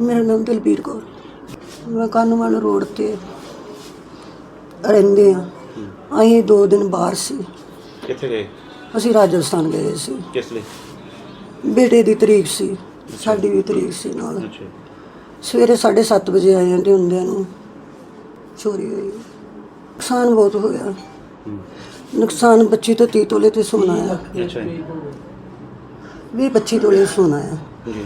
ਮੇਰਾ ਨਾਮ ਦਲਬੀਰ ਕੌਰ। ਮੈਂ ਕਾਨੂੰਵਾਨ ਰੋਡ ਤੇ ਰਹਿੰਦੇ ਆ ਅਸੀਂ ਦੋ ਦਿਨ ਬਾਹਰ ਸੀ। ਕਿੱਥੇ ਗਏ? ਅਸੀਂ ਰਾਜਸਥਾਨ ਗਏ ਸੀ। ਕਿਸ ਲਈ? ਬੇਟੇ ਦੀ ਤਰੀਕ ਸੀ। ਸਾਡੀ ਵੀ ਤਰੀਕ ਸੀ ਨਾਲ। ਅੱਛਾ। ਸਵੇਰੇ 7:30 ਵਜੇ ਆਏ ਤੇ ਹੁੰਦਿਆਂ ਨੂੰ। ਚੋਰੀ ਹੋਈ। ਨੁਕਸਾਨ ਬਹੁਤ ਹੋਇਆ। ਨੁਕਸਾਨ 25 ਤੋਂ 30 ਤੋਲੇ ਤੇ ਸੋਨਾ ਆ। ਅੱਛਾ ਜੀ। 20 25 ਤੋਲੇ ਸੋਨਾ ਆ। ਜੀ।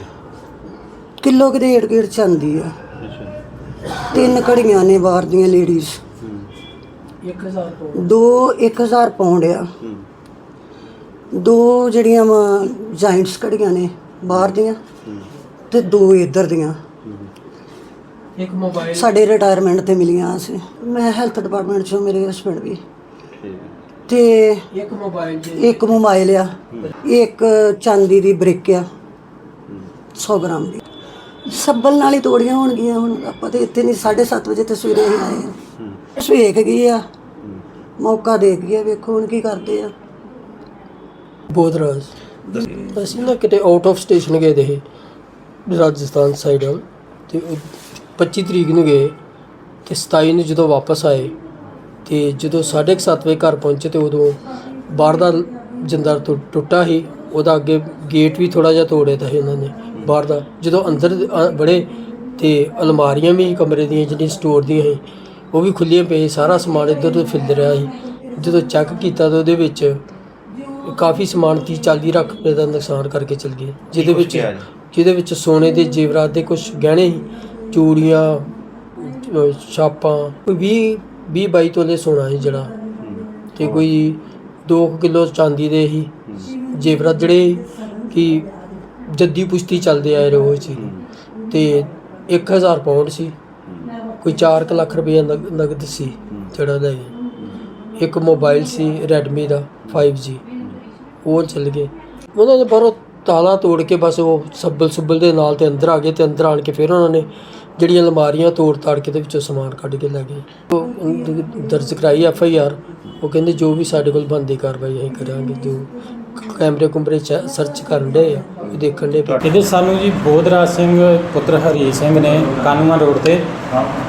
ਕਿਲੋ ਕਿਤੇ ਏੜ ਗੇੜ ਚਾਂਦੀ ਆ। ਅੱਛਾ ਤਿੰਨ ਘੜੀਆਂ ਨੇ ਬਾਹਰ ਦੀਆਂ ਲੇਡੀਜ਼ ਹੂੰ ਦੋ 1000 ਪਾਉਂਡ ਆ। ਹੂੰ ਦੋ ਜਿਹੜੀਆਂ ਜਾਇੰਟਸ ਘੜੀਆਂ ਨੇ ਬਾਹਰ ਦੀਆਂ ਤੇ ਦੋ ਇੱਧਰ ਦੀਆਂ। ਇੱਕ ਮੋਬਾਈਲ ਸਾਡੇ ਰਿਟਾਇਰਮੈਂਟ ਤੇ ਮਿਲੀਆਂ ਸੀ। ਮੈਂ ਹੈਲਥ ਡਿਪਾਰਟਮੈਂਟ ਚੋਂ ਮੇਰੇ ਹਸਬੰਡ ਵੀ। ਠੀਕ ਹੈ ਤੇ ਇੱਕ ਮੋਬਾਈਲ ਜੇ। ਇੱਕ ਮੋਬਾਈਲ ਆ। ਇੱਕ ਚਾਂਦੀ ਦੀ ਬ੍ਰਿਕ ਆ। ਹੂੰ 100 ਗ੍ਰਾਮ ਦੀ। ਸੱਬਲ ਨਾਲ ਹੀ ਤੋੜੀਆਂ ਹੋਣਗੀਆਂ ਹੁਣ। ਆਪਾਂ ਤੇ ਇੱਥੇ ਨਹੀਂ 7:30 ਵਜੇ ਤੇ ਸਵੇਰੇ ਹੀ ਆਏ ਆ। ਹੂੰ। ਵੇਖ ਗਈ ਆ। ਮੌਕਾ ਦੇ ਗਿਆ ਵੇਖੋ ਹੁਣ ਕੀ ਕਰਦੇ ਆ। ਬੋਧਰਾਜ ਅਸੀਂ ਨਾ ਕਿਤੇ ਆਊਟ ਆਫ ਸਟੇਸ਼ਨ ਗਏ ਦੇ ਰਾਜਸਥਾਨ ਸਾਈਡ ਤੇ ਉਹ 25 ਤਰੀਕ ਨੂੰ ਗਏ। ਤੇ 27 ਨੂੰ ਜਦੋਂ ਵਾਪਸ ਆਏ ਤੇ ਜਦੋਂ 7:30 ਵਜੇ ਘਰ ਪਹੁੰਚੇ ਤੇ ਉਦੋਂ ਬਾਹਰ ਦਾ ਜਿੰਦਰ ਟੁੱਟਾ ਸੀ। ਉਹਦਾ ਅੱਗੇ ਗੇਟ ਵੀ ਥੋੜਾ ਜਿਹਾ ਤੋੜੇ ਤਾ ਸੀ ਉਹਨਾਂ ਨੇ। ਬਾਹਰ ਦਾ ਜਦੋਂ ਅੰਦਰ ਬੜੇ ਤੇ ਅਲਮਾਰੀਆਂ ਵੀ ਕਮਰੇ ਦੀਆਂ ਜਿਹੜੀਆਂ ਸਟੋਰ ਦੀਆਂ ਸੀ ਉਹ ਵੀ ਖੁੱਲੀਆਂ ਪਈ ਸਾਰਾ ਸਮਾਨ ਇੱਧਰ ਉੱਧਰ ਫਿਰਦ ਰਿਹਾ ਸੀ। ਜਦੋਂ ਚੈੱਕ ਕੀਤਾ ਤਾਂ ਉਹਦੇ ਵਿੱਚ ਕਾਫੀ ਸਮਾਨ 30 40 ਲੱਖ ਰੁਪਏ ਦਾ ਨੁਕਸਾਨ ਕਰਕੇ ਚਲ ਗਏ ਜਿਹਦੇ ਵਿੱਚ? ਜਿਹਦੇ ਵਿੱਚ ਸੋਨੇ ਦੇ ਜੇਵਰਾਤ ਦੇ ਕੁਝ ਗਹਿਣੇ ਸੀ ਚੂੜੀਆਂ ਛਾਪਾਂ ਕੋਈ 20 20 22 ਤੋਲੇ ਸੋਨਾ ਸੀ ਜਿਹੜਾ। ਹੂੰ। ਤੇ ਕੋਈ 2 ਕਿਲੋ ਚਾਂਦੀ ਦੇ ਸੀ। ਜੇਵਰਾਤ ਜਿਹੜੇ ਕਿ ਜੱਦੀ ਪੁਸ਼ਤੀ ਚੱਲਦੇ ਆਏ ਰੋਜ਼ ਹੀ ਹੂੰ। ਤੇ 1000 ਪਾਉਂਡ ਸੀ। ਕੋਈ 4 ਲੱਖ ਰੁਪਏ ਨਗ- ਨਗਦ ਸੀ ਜਿਹੜਾ ਲੈ ਗਏ। ਇੱਕ ਮੋਬਾਈਲ ਸੀ ਰੈਡਮੀ ਦਾ 5G ਉਹ ਚੱਲ ਗਏ। ਉਹਨਾਂ ਨੇ ਬਾਹਰੋਂ ਤਾਲਾ ਤੋੜ ਕੇ ਬਸ ਉਹ ਸੱਬਲ ਸੁੱਬਲ ਦੇ ਨਾਲ ਤੇ ਅੰਦਰ ਆ ਗਏ ਤੇ ਅੰਦਰ ਆਣ ਕੇ ਫਿਰ ਉਹਨਾਂ ਨੇ ਜਿਹੜੀਆਂ ਅਲਮਾਰੀਆਂ ਤੋੜ ਤਾੜ ਕੇ ਤੇ ਵਿੱਚੋਂ ਸਮਾਨ ਕੱਢ ਕੇ ਲੈ ਗਏ। ਉਹ ਦਰਜ ਕਰਾਈ ਐਫ ਆਈ ਆਰ। ਉਹ ਕਹਿੰਦੇ ਜੋ ਵੀ ਸਾਡੇ ਕੋਲ ਬੰਦੀ ਕਾਰਵਾਈ ਅਸੀਂ ਕਰਾਂਗੇ ਜੋ ਕੈਮਰੇ ਕੁਮਰੇ ਚ ਸਰਚ ਕਰਨ ਦੇ ਦੇਖਣ ਦੇ ਇਹਦੇ ਸਾਨੂੰ ਜੀ ਬੋਧਰਾਜ ਸਿੰਘ, ਪੁੱਤਰ ਹਰੀ ਸਿੰਘ ਨੇ ਕਾਨੂੰਨਾ ਰੋਡ ਤੇ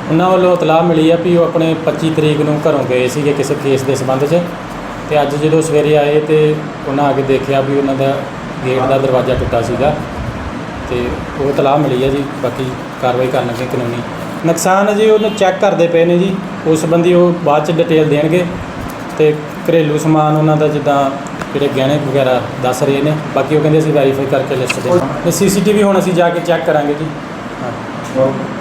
ਉਹਨਾਂ ਵੱਲੋਂ ਇਤਲਾਹ ਮਿਲੀ ਆ ਵੀ ਉਹ ਆਪਣੇ 25 ਤਰੀਕ ਨੂੰ ਘਰੋਂ ਗਏ ਸੀਗੇ ਕਿਸੇ ਕੇਸ ਦੇ ਸੰਬੰਧ 'ਚ। ਤੇ ਅੱਜ ਜਦੋਂ ਸਵੇਰੇ ਆਏ ਤੇ ਉਹਨਾਂ ਆ ਕੇ ਦੇਖਿਆ ਵੀ ਉਹਨਾਂ ਦਾ ਗੇਟ ਦਾ ਦਰਵਾਜ਼ਾ ਟੁੱਟਾ ਸੀਗਾ। ਤੇ ਉਹ ਇਤਲਾਹ ਮਿਲੀ ਆ ਜੀ, ਬਾਕੀ ਕਾਰਵਾਈ ਕਰਨ ਲੱਗੇ ਕਾਨੂੰਨੀ। ਨੁਕਸਾਨ ਜੀ ਉਹਨੂੰ ਚੈੱਕ ਕਰਦੇ ਪਏ ਨੇ ਜੀ, ਉਸ ਸੰਬੰਧੀ ਉਹ ਬਾਅਦ ਚ ਡਿਟੇਲ ਦੇਣਗੇ। ਤੇ ਘਰੇਲੂ ਸਮਾਨ ਉਹਨਾਂ ਦਾ ਜਿੱਦਾਂ ਜਿਹੜੇ ਗਹਿਣੇ ਵਗੈਰਾ ਦੱਸ ਰਹੇ ਨੇ, ਬਾਕੀ ਉਹ ਕਹਿੰਦੇ ਅਸੀਂ ਵੈਰੀਫਾਈ ਕਰਕੇ ਲਿਸਟ ਦੇ ਸੀਸੀਟੀਵੀ ਹੁਣ ਅਸੀਂ ਜਾ ਕੇ ਚੈੱਕ ਕਰਾਂਗੇ ਜੀ। ਹਾਂ।